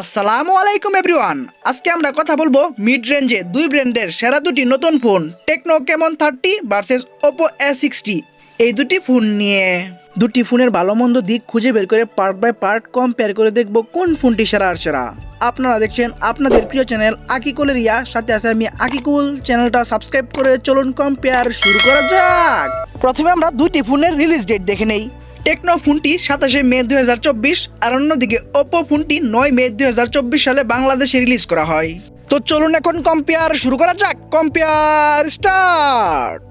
আসসালামু আলাইকুম এভরিওয়ান আজকে আমরা কথা বলব মিড রেঞ্জে দুই ব্র্যান্ডের সেরা দুটি নতুন phone Tecno Camon thirty versus Oppo A sixty এই দুটি ফোন নিয়ে দুটি ফোনের ভালো মন্দ দিক খুঁজে বের করে পার্ট বাই পার্ট কম্পেয়ার করে দেখব কোন ফোনটি সেরা আর সেরা। আপনারা দেখছেন আপনাদের প্রিয় চ্যানেল আকিকুলের ইয়া। সাথে আছে আমি আকিকুল। চ্যানেলটা সাবস্ক্রাইব করে চলুন কম্পেয়ার শুরু করা যাক। প্রথমে আমরা দুটি ফোনের রিলিজ ডেট দেখে নেই। টেকনো ফোনটি সাতাশে মে দু হাজার চব্বিশ আর অন্যদিকে ওপো ফোনটি নয় মে দু হাজার চব্বিশ সালে বাংলাদেশে রিলিজ করা হয়। তো চলুন এখন কম্পেয়ার শুরু করা যাক। Compare start!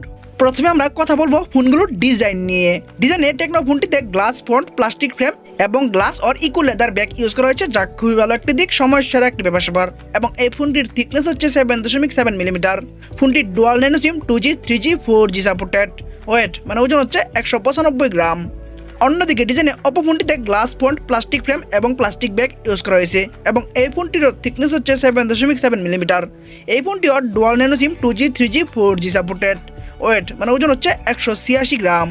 প্রথমে আমরা কথা বলব ফোনগুলোর ডিজাইন নিয়ে। ডিজাইনে টেকনো ফোনটিতে গ্লাস ফ্রন্ট, প্লাস্টিক ফ্রেম এবং glass or eco leather back use করা হয়েছে, যা খুবই ভালো একটি দিক সমস্যার একটি ব্যাপার স্যাপার। এবং এই ফোনটির থিকনেস হচ্ছে সেভেন দশমিক সেভেন মিলিমিটার ফোনটির dual nano SIM two G three G four G supported weight মানে ওজন হচ্ছে একশো পঁচানব্বই গ্রাম। অন্যদিকে ডিজাইনে অপো ফোনটিতে গ্লাস ফ্রন্ট প্লাস্টিক ফ্রেম এবং প্লাস্টিক ব্যাগ ইউজ করা হয়েছে এবং এই ফোনটির থিকনেস হচ্ছে সেভেন দশমিক সেভেন মিলিমিটার এই ফোনটিও dual nano SIM two G three G four G supported weight মানে ওজন হচ্ছে একশো ছিয়াশি গ্রাম।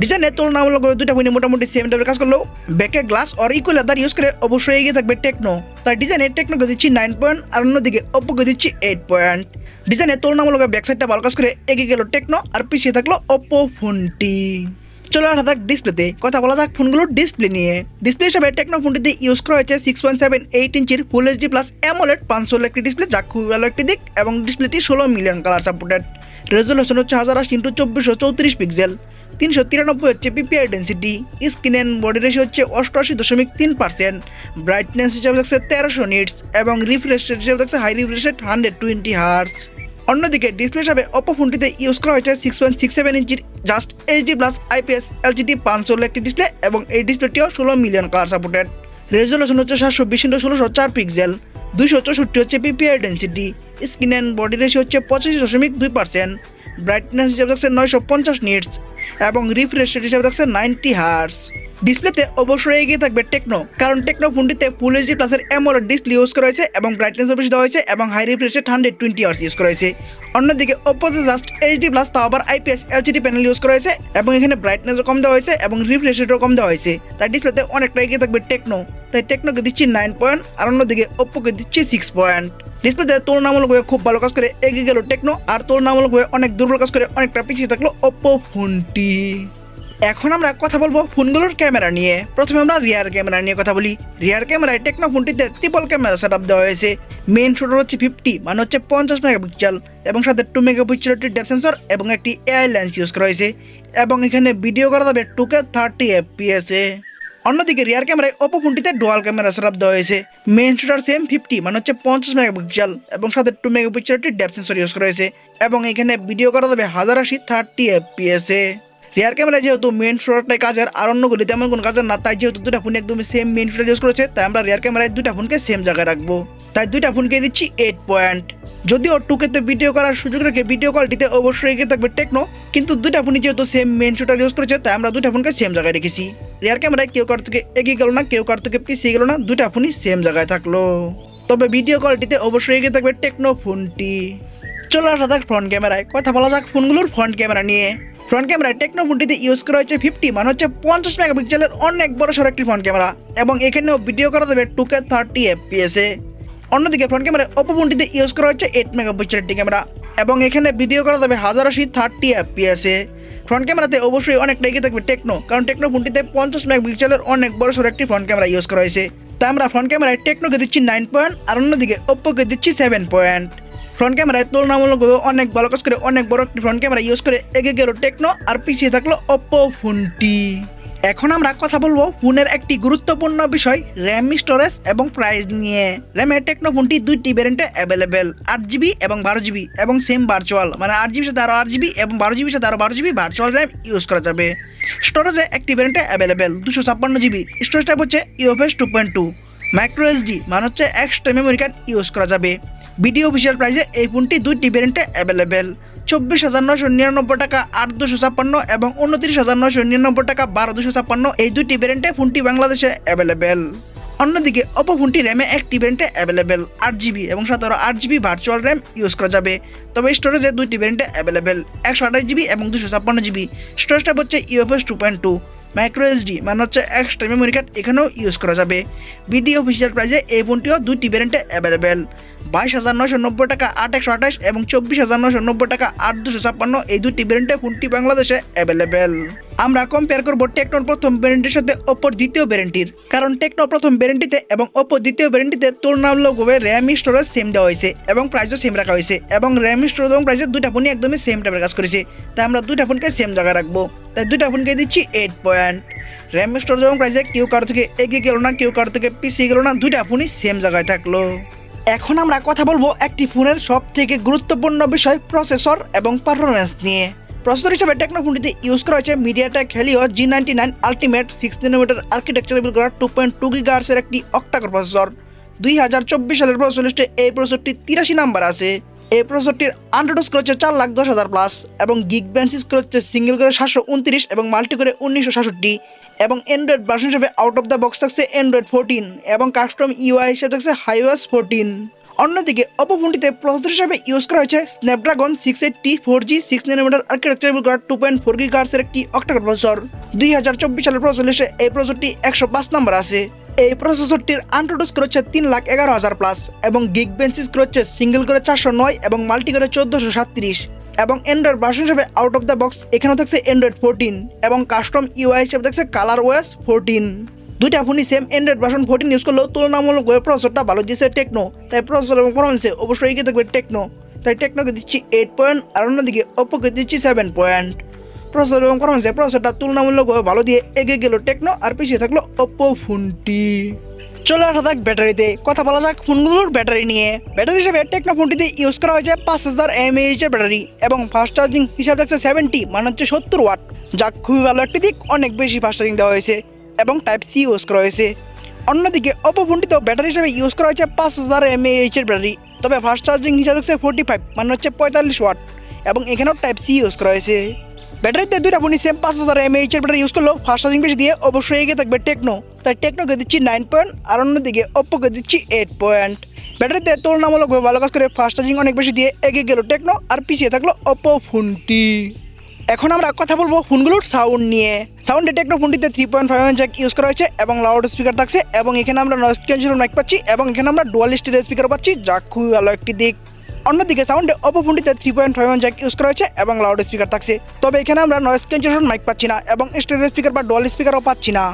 ডিজাইনের তুলনামূলকভাবে দুটা ফোনে মোটামুটি সেম টাইপের কাজ করলেও ব্যাকে গ্লাস আর ইকুয়াল লেদার ইউজ করে অবশ্যই এগিয়ে থাকবে টেকনো তাই ডিজাইনে টেকনোকে দিচ্ছি নাইন পয়েন্ট আর অন্যদিকে ওপ্পোকে দিচ্ছি এইট পয়েন্ট ডিজাইনের তুলনামূলকভাবে ব্যাক সাইডটা ভালো কাজ করে এগিয়ে গেল টেকনো আর পিছিয়ে থাকল ওপ্পো ফোনটি চলো আসা যাক ডিসপ্লেতে। কথা বলা যাক ফোনগুলোর ডিসপ্লে নিয়ে। ডিসপ্লে হিসাবে টেকনো ফোনটিতে ইউজ করা হয়েছে সিক্স পয়েন্ট সেভেন এইট ইঞ্চির ফুল এইচডি প্লাস অ্যামোলেড পাঁচশো একটি ডিসপ্লে যা খুবই ভালো একটি দিক, এবং ডিসপ্লেটি ষোলো মিলিয়ন কালার সাপোর্টেড রেজলিউশন হচ্ছে হাজার আশি ইন্টু চব্বিশশো চৌত্রিশ পিক্সেল তিনশো তিরানব্বই হচ্ছে PPI density screen and body ratio হচ্ছে অষ্টআশি দশমিক তিন পার্সেন্ট ব্রাইটনেস হিসাবে থাকছে তেরোশো নিটস এবং রিফ্রেশ রেট হিসাবে থাকছে high refresh rate hundred twenty hertz অন্যদিকে ডিসপ্লে হিসাবে অপো ফোনটিতে ইউজ করা হয়েছে সিক্স পয়েন্ট সিক্স সেভেন ইঞ্চির just HD plus IPS LCD পাঁচশো একটি ডিসপ্লে এবং এই ডিসপ্লেটিও ষোলো মিলিয়ন কালার সাপোর্টেড রেজলিউশন হচ্ছে সাতশো বিশ ইন্টু ষোলোশো চার পিক্সেল দুইশো চৌষট্টি হচ্ছে PPI density screen and body ratio হচ্ছে পঁচাশি দশমিক দুই পার্সেন্ট ব্রাইটনেস হিসাবে থাকছে নয়শো পঞ্চাশ নিটস এবং রিফ্রেশ রেট হিসাবে থাকছে নাইনটি হার্স ডিসপ্লেতে অবশ্যই এগিয়ে থাকবে টেকনো কারণ টেকনো ফোনটিতে ফুল এইচডি প্লাসের অ্যামোলেড ডিসপ্লে ইউজ করা হয়েছে এবং ব্রাইটনেস বেশি দেওয়া হয়েছে এবং high refresh hundred twenty hours use করা হয়েছে। অন্যদিকে ওপোতে জাস্ট এইচডি প্লাস তাও আবার আইপিএস এলসিডি প্যানেল ইউজ করা হয়েছে এবং এখানে ব্রাইটনেসও কম দেওয়া হয়েছে এবং রিফ্রেশ রেটও কম দেওয়া হয়েছে। তাই ডিসপ্লেতে অনেকটা এগিয়ে থাকবে টেকনো তাই টেকনোকে দিচ্ছি নাইন পয়েন্ট আর অন্যদিকে ওপোকে দিচ্ছি সিক্স পয়েন্ট ডিসপ্লেতে তুলনামূলকভাবে খুব ভালো কাজ করে এগিয়ে গেল টেকনো আর তুলনামূলকভাবে অনেক দুর্বল কাজ করে অনেকটা পিছিয়ে থাকল ওপো ফোনটি। এখন আমরা কথা বলব ফোনগুলোর ক্যামেরা নিয়ে। প্রথমে আমরা রিয়ার ক্যামেরা নিয়ে কথা বলি। রিয়ার ক্যামেরায় টেকনো ফোনটিতে ট্রিপল ক্যামেরা সেট দেওয়া হয়েছে। মেইন শুটার হচ্ছে ফিফটি মানে হচ্ছে পঞ্চাশ মেগাপিক্সেল এবং সাথে টু মেগাপিক্সেল একটি ডেপ সেন্সর এবং একটি এআই লেন্স ইউজ করা হয়েছে। এবং এখানে ভিডিও করা যাবে টুকে থার্টি এফপিএসে অন্যদিকে রিয়ার ক্যামেরায় ওপো ফোনটিতে ডুয়াল ক্যামেরা সেট দেওয়া হয়েছে। মেন শুটার সেম ফিফটি মানে হচ্ছে পঞ্চাশ মেগাপিক্সেল এবং সাথে টু মেগাপিক্সেল একটি ডেপ সেন্সর ইউজ করা হয়েছে। এবং এখানে ভিডিও করা যাবে হাজার আশি থার্টি এফপিএসে রিয়ার ক্যামেরা যেহেতু মেন শুটারটাই কাজের আর অন্যগুলি তেমন কোনো কাজের না, তাই যেহেতু দুটা ফোন একদমই সেম মেন শুটার ইউজ করেছে, তাই আমরা রিয়ার ক্যামেরায় দুটা ফোনকে সেম জায়গায় রাখব। তাই দুইটা ফোনকে দিচ্ছি এইট পয়েন্ট যদিও টুকেতে ভিডিও করার সুযোগ রেখে ভিডিও কোয়ালিটিতে অবশ্যই এগিয়ে থাকবে টেকনো কিন্তু দুইটা ফোনই যেহেতু সেম মেন শুটার ইউজ করেছে, তাই আমরা দুইটা ফোনকে সেম জায়গায় রেখেছি। রিয়ার ক্যামেরায় কেউ কার থেকে এগিয়ে গেল না, কেউ কার থেকে পিছিয়ে গেল না, দুইটা ফোনই সেম জায়গায় থাকল। তবে ভিডিও কোয়ালিটিতে অবশ্যই এগিয়ে থাকবে টেকনো ফোনটি চলো আসা যাক ফ্রন্ট ক্যামেরায় কথা বলা যাক ফোনগুলোর ফ্রন্ট ক্যামেরা নিয়ে। ফ্রন্ট ক্যামেরা টেকনো ইউজ করা হয়েছে ফিফটি মানে হচ্ছে পঞ্চাশ মেগাপিক্সেলের অনেক বড় সড় একটি ফ্রন্ট ক্যামেরা এবং এখানেও ভিডিও করা যাবে টুকে থার্টি এফপিএসে অন্যদিকে ফ্রন্ট ক্যামেরা ওপো ফোনটিতে ইউজ করা হচ্ছে এইট মেগাপিক্সেলের একটি ক্যামেরা এবং এখানে ভিডিও করা যাবে হাজার আশি থার্টি এফপিএসে ফ্রন্ট ক্যামেরাতে অবশ্যই অনেক এগিয়ে থাকবে টেকনো কারণ টেকনো ফোনটিতে পঞ্চাশ মেগাপিক্সেলের অনেক বড় সড় একটি ফ্রন্ট ক্যামেরা ইউজ করা হয়েছে। তাই আমরা ফ্রন্ট ক্যামেরায় টেকনোকে দিচ্ছি নাইন পয়েন্ট আর অন্যদিকে ওপ্পোকে দিচ্ছি সেভেন পয়েন্ট ফ্রন্ট ক্যামেরায় তুলনামূলকভাবে অনেক ভালো কাজ করে, অনেক বড় একটি ফ্রন্ট ক্যামেরা ইউজ করে এগিয়ে গেল টেকনো আর পিছিয়ে থাকল ওপ্পো ফোনটি এখন আমরা কথা বলব ফোনের একটি গুরুত্বপূর্ণ বিষয় র্যাম স্টোরেজ এবং প্রাইস নিয়ে। র্যামের টেকনো ফোনটি দুইটি ভ্যারিয়েন্টে অ্যাভেলেবেল আট জিবি এবং বারো জিবি এবং সেম ভার্চুয়াল মানে আট জিবির সাথে আরও আট জিবি এবং বারো জিবির সাথে আরও বারো জিবি ভার্চুয়াল র্যাম ইউজ করা যাবে। স্টোরেজে একটি ভ্যারিয়েন্টে অ্যাভেলেবেল দুশো ছাপ্পান্ন জিবি স্টোরেজ টাইপ হচ্ছে UFS two point two micro SD মানে হচ্ছে এক্সট্রা মেমোরি কার্ড ইউজ করা যাবে। ভিডিও অফিসিয়াল প্রাইসে এই ফোনটি দুইটি ভ্যারিয়েন্টে অ্যাভেলেবেল চব্বিশ হাজার নশো নিরানব্বই টাকা আট দুশো ছাপ্পান্ন এবং উনত্রিশ হাজার নশো নিরানব্বই টাকা বারো দুশো ছাপ্পান্ন এই দুইটি ভ্যারিয়েন্টে ফোনটি বাংলাদেশে অ্যাভেলেবেল অন্যদিকে অপো ফোনটি র্যামে একটি ভ্যারিয়েন্টে অ্যাভেলেবেল আট জিবি এবং সতেরো আট জিবি ভার্চুয়াল র্যাম ইউজ করা যাবে। তবে স্টোরেজে দুইটি ভ্যারিয়েন্টে অ্যাভেলেবেল একশো আঠাশ জিবি এবং দুশো ছাপ্পান্ন জিবি স্টোরেজটা হচ্ছে UFS two point two micro SD মানে হচ্ছে এক্সট্রা মেমোরি কার্ড এখানেও ইউজ করা যাবে। বিডি অফিসিয়াল প্রাইজে এই ফোনটিও দুইটি ভ্যারিয়েন্টে অ্যাভেলেবেল বাইশ হাজার নশো নব্বই টাকা, আট একশো আঠাশ এবং চব্বিশ হাজার নশো নব্বই টাকা, আট দুশো ছাপ্পান্ন। এই দুটি ভ্যারিয়েন্টে ফোনটি বাংলাদেশে অ্যাভেলেবেল আমরা কম্পেয়ার করব টেকনোর প্রথম ভ্যারিয়েন্টের সাথে ওপোর দ্বিতীয় ভ্যারিয়েন্টির কারণ টেকনো প্রথম ভ্যারিয়েন্টিতে এবং ওপো দ্বিতীয় ভ্যারিয়েন্টিতে তুলনামূলকভাবে র্যাম স্টোরেজ সেম দেওয়া হয়েছে এবং প্রাইসও সেম রাখা হয়েছে এবং র্যাম স্টোরেজ এবং প্রাইসের দুইটা ফোনই একদমই সেম টাইপের কাজ করেছে। তাই আমরা দুইটা ফোনকে সেম জায়গায় রাখব। তাই দুইটা ফোনকে দিচ্ছি এইট পয়েন্ট র্যাম স্টোরেজ এবং প্রাইসে কেউ কারও থেকে এগিয়ে গেল না কেউ কারও থেকে পিছিয়ে গেল না, দুইটা ফোনই সেম জায়গায় থাকল। এখন আমরা কথা বলব একটি ফোনের সব থেকে গুরুত্বপূর্ণ বিষয়, প্রসেসর এবং পারফরমেন্স নিয়ে। প্রসেসর হিসেবে টেকনো ফোনটিতে ইউজ করা হয়েছে MediaTek Helio G ninety nine ultimate six nanometre architecture built করা টু পয়েন্ট টু গিগার্সের একটি অক্টাকর প্রসেসর দুই হাজার চব্বিশ সালের প্রসেসর লিস্টে এই প্রসেসরটি তিরাশি নাম্বার আছে। এই প্রসেসরটির আন্ড্রয়েড স্কোর হচ্ছে চার লাখ দশ হাজার প্লাস এবং গিগ ব্যান্স স্কোর হচ্ছে সিঙ্গেল করে সাতশো উনত্রিশ এবং মাল্টি করে উনিশশো সাতষট্টি। এবং অ্যান্ড্রয়েড ভার্সন হিসেবে আউট অফ দ্য বক্স থাকছে অ্যান্ড্রয়েড ফোরটিন এবং কাস্টম ইউআই হিসেবে থাকছে হাইওয়াস ফোরটিন অন্যদিকে অপো ফোনটিতে প্রসেসর হিসেবে ইউজ করা হয়েছে Snapdragon six eight T four G six nanometre architecture two point four গি গার্সের একটি অক্টাকর প্রসেসর দুই হাজার চব্বিশ সালের প্রসেসর লিস্টে এই প্রসেসরটি একশো পাঁচ নম্বর আছে। এই প্রসেসরটির আন্ড্রয়েড স্কোর হচ্ছে তিন লাখ এগারো হাজার প্লাস এবং গিগ বেঞ্চি স্কোর হচ্ছে সিঙ্গেল করে চারশো নয় এবং মাল্টি করে চোদ্দোশো সাতত্রিশ এবং অ্যান্ড্রয়েড ভার্সন হিসেবে আউট অফ দ্য বক্স এখানেও থাকছে অ্যান্ড্রয়েড ফোরটিন এবং কাস্টম ইউআই হিসেবে থাকছে কালার ওয়েস ফোরটিন দুইটা ফোনই same Android version fourteen use করলেও তুলনামূলকভাবে প্রসেসরটা ভালো দিয়েছে টেকনো তাই প্রসেসর এবং পারফরমেন্সে অবশ্যই এগিয়ে থাকবে টেকনো তাই টেকনোকে দিচ্ছি এইট পয়েন্ট আর অন্যদিকে ওপোকে দিচ্ছি সেভেন পয়েন্ট প্রসেসর এবং পারফরমেন্সে প্রসেসরটা তুলনামূলকভাবে ভালো দিয়ে এগিয়ে গেল টেকনো আর পিছিয়ে থাকল ওপো ফোনটি চলে আসা যাক ব্যাটারিতে, কথা বলা যাক ফোনগুলোর ব্যাটারি নিয়ে। ব্যাটারি হিসেবে টেকনো ফোনটিতে ইউজ করা হয়েছে পাঁচ হাজার এমএএইচ এর ব্যাটারি এবং ফাস্ট চার্জিং হিসাবে থাকছে সেভেন্টি মানে হচ্ছে সত্তর ওয়াট যা খুবই ভালো একটি দিক, অনেক বেশি ফাস্ট চার্জিং দেওয়া হয়েছে এবং টাইপ সি ইউজ করা হয়েছে। অন্যদিকে অপো ফোনটিতেও ব্যাটারি হিসেবে ইউজ করা হয়েছে পাঁচ হাজার এমএএইচ এর ব্যাটারি, তবে ফাস্ট চার্জিং হিসাবে হচ্ছে ফোর্টি ফাইভ মানে হচ্ছে পঁয়তাল্লিশ ওয়াট এবং এখানেও টাইপ সি ইউজ করা হয়েছে। ব্যাটারিতে দুইটা ফোনই সেম পাঁচ হাজার এমএইচ এর ব্যাটারি ইউজ করলেও ফার্স্ট চার্জিং বেশি দিয়ে অবশ্যই এগিয়ে থাকবে টেকনো তাই টেকনোকে দিচ্ছি নাইন পয়েন্ট আর অন্যদিকে ওপ্পোকে দিচ্ছি এইট পয়েন্ট ব্যাটারিতে তুলনামূলকভাবে ভালো কাজ করে ফার্স্ট চার্জিং অনেক বেশি দিয়ে এগিয়ে গেল টেকনো আর পিছিয়ে থাকল ওপ্পো ফোনটি। এখন আমরা কথা বলব ফোনগুলোর সাউন্ড নিয়ে। সাউন্ডে টেকনো ফোনটিতে three point five jack use করা হয়েছে এবং লাউড স্পিকার থাকছে এবং এখানে আমরা নয়েজ ক্যান্সেল মাইক পাচ্ছি এবং এখানে আমরা ডুয়াল স্টিরিও স্পিকার পাচ্ছি, যা খুবই ভালো একটি দিক। অন্যদিকে সাউন্ডে অপো ফোনটিতে three point five jack use করা হয়েছে এবং লাউড স্পিকার থাকছে। তবে এখানে আমরা নয়েস ক্যান্সেলেশন মাইক পাচ্ছি না এবং স্টেরিও স্পিকার বা ডুয়াল স্পিকারও পাচ্ছি না।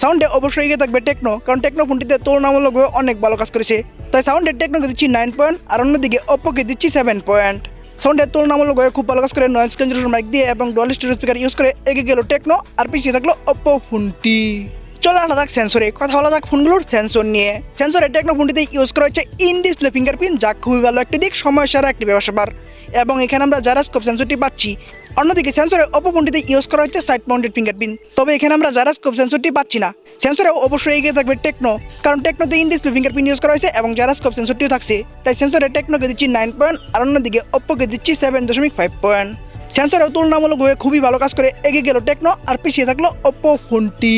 সাউন্ডে অবশ্যই এগিয়ে থাকবে টেকনো কারণ টেকনো ফোনটিতে তুলনামূলকভাবে অনেক ভালো কাজ করেছে। তাই সাউন্ডে টেকনোকে দিচ্ছি নাইন পয়েন্ট আর অন্যদিকে ওপ্পোকে দিচ্ছি সেভেন পয়েন্ট সাউন্ডের তুলনামূলকভাবে খুব ভালো কাজ করে নয়েস ক্যান্সেলেশন মাইক দিয়ে এবং ডুয়াল স্টেরিও স্পিকার ইউজ করে এগিয়ে গেল টেকনো আর পিছিয়ে থাকল ওপ্পো ফোনটি। চলে আসা যাক সেন্সরে। কথা বলা যাক ফোনগুলোর সেন্সর নিয়ে। সেন্সরে টেকনো ফোনটিতে ইউজ করা হচ্ছে ইন ডিসপ্লে ফিঙ্গারপ্রিন্ট যা খুবই ভালো একটি দিক সময় সারা একটি ব্যবসাবার। এবং এখানে আমরা জারাস্কোপ সেন্সরটি পাচ্ছি। অন্যদিকে সেন্সরে অপো ফোনটিতে ইউজ করা হচ্ছে সাইড মাউন্টেড ফিঙ্গারপ্রিন্ট তবে এখানে আমরা জারাস্কোপ সেন্সরটি পাচ্ছি না। সেন্সরে অবশ্যই এগিয়ে থাকবে টেকনো কারণ টেকনোতে ইন ডিসপ্লে ফিঙ্গারপ্রিন্ট ইউজ করা হয়েছে এবং জারাস্কোপ সেন্সরটিও থাকছে। তাই সেন্সরে টেকনোকে দিচ্ছি নাইন পয়েন্ট আর অন্যদিকে অপ্পোকে দিচ্ছি সেভেন দশমিক ফাইভ পয়েন্ট সেন্সরেও তুলনামূলকভাবে খুবই ভালো কাজ করে এগিয়ে গেল টেকনো আর পিছিয়ে থাকল ওপ্পো ফোনটি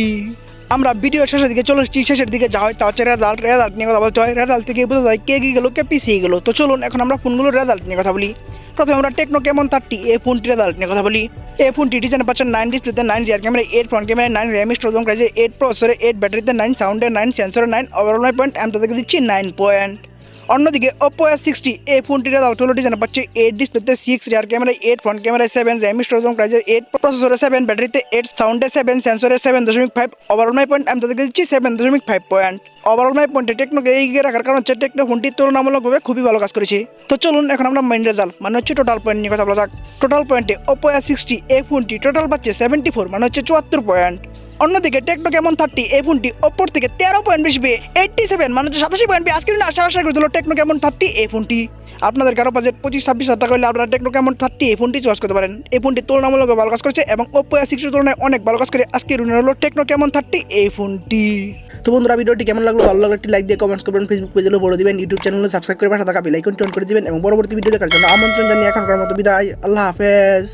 আমরা ভিডিও শেষের দিকে চলে এসেছি, শেষের দিকে যা হয় তা হচ্ছে রেজাল্ট রেজাল্ট নিয়ে কথা বলতে হয়। রেজাল্ট থেকে বোঝা যায় কে গেলো, কে পিছিয়ে গেলো। তো চলুন, এখন আমরা ফোনগুলোর রেজাল্ট নিয়ে কথা বলি। প্রথমে আমরা টেকনো কেমন থার্টি এ ফোনটি রেজাল্ট নিয়ে কথা বলি। এ ফোনটি ডিজাইন পাচ্ছেন নাইন ডিসপ্লেতে nine rear camera eight front camera nine RAM store প্রাইজে এইট প্রসেসরে এইট ব্যাটারিতে নাইন সাউন্ডে নাইন সেন্সরে নাইন ওভারঅল নাইন পয়েন্ট আমি তাদেরকে দিচ্ছি নাইন পয়েন্ট অন্যদিকে ওপো এস সিক্সটি এই ফোনটির হলো ডিজাইনে পাচ্ছে এইট ডিসপ্লেতে six rear camera eight front camera seven RAM এবং প্রাইজে এইট প্রসেসরে সেভেন ব্যাটারিতে এইট সাউন্ডে সেভেন সেন্সরে সেভেন দশমিক ফাইভ ওভারঅল মাই পয়েন্ট আমি তাদেরকে দিচ্ছি সেভেন দশমিক ফাইভ পয়েন্ট ওভারঅল মাই পয়েন্টে টেকনোকে এগিয়ে রাখার কারণ হচ্ছে টেকনো ফোনটি তুলনামূলকভাবে খুবই ভালো কাজ করেছে। তো চলুন এখন আমরা মেইন রেজাল্ট মানে হচ্ছে টোটাল পয়েন্ট নিয়ে কথা বলা যাক। টোটাল পয়েন্টে ওপো এস সিক্সটি এই ফোনটি টোটাল পাচ্ছে সেভেন্টি ফোর মানে হচ্ছে চুয়াত্তর পয়েন্ট অন্যদিকে টেকনো কেমন থার্টি এই ফোনটি ওপর থেকে তেরো পয়েন্ট বেশি পেয়ে এইটটি সেভেন মানে হচ্ছে সাতাশি পয়েন্ট পেয়ে আজকে আশা আশা করে দিল টেকনো কেমন থার্টি এই ফোনটি আপনাদের কারও বাজেট পঁচিশ, ছাব্বিশ হাজার টাকা হলে আপনারা টেকনো কেমন থার্টি এই ফোনটি চয়েস করতে পারেন। এই ফোনটি তুলনামূলক ভালো কাজ করেছে এবং ওপো এস সিক্সের তুলনায় অনেক ভালো কাজ করে আজকে রুনের হলো টেকনো কেমন থার্টি এই ফোনটি। তো বন্ধুরা, ভিডিওটি কেমন লাগল? ভালো লাগল একটি লাইক দিয়ে কমেন্টস করবেন ফেসবুক পেজে বলে দিবেন ইউটিউব চ্যানেলে সাবস্ক্রাইব করে পাশে থাকা বেল আইকন অন করে দিবেন এবং পরবর্তী ভিডিও দেখার জন্য আমন্ত্রণ জানিয়ে এখনকার মতো বিদায়। আল্লাহ হাফেজ।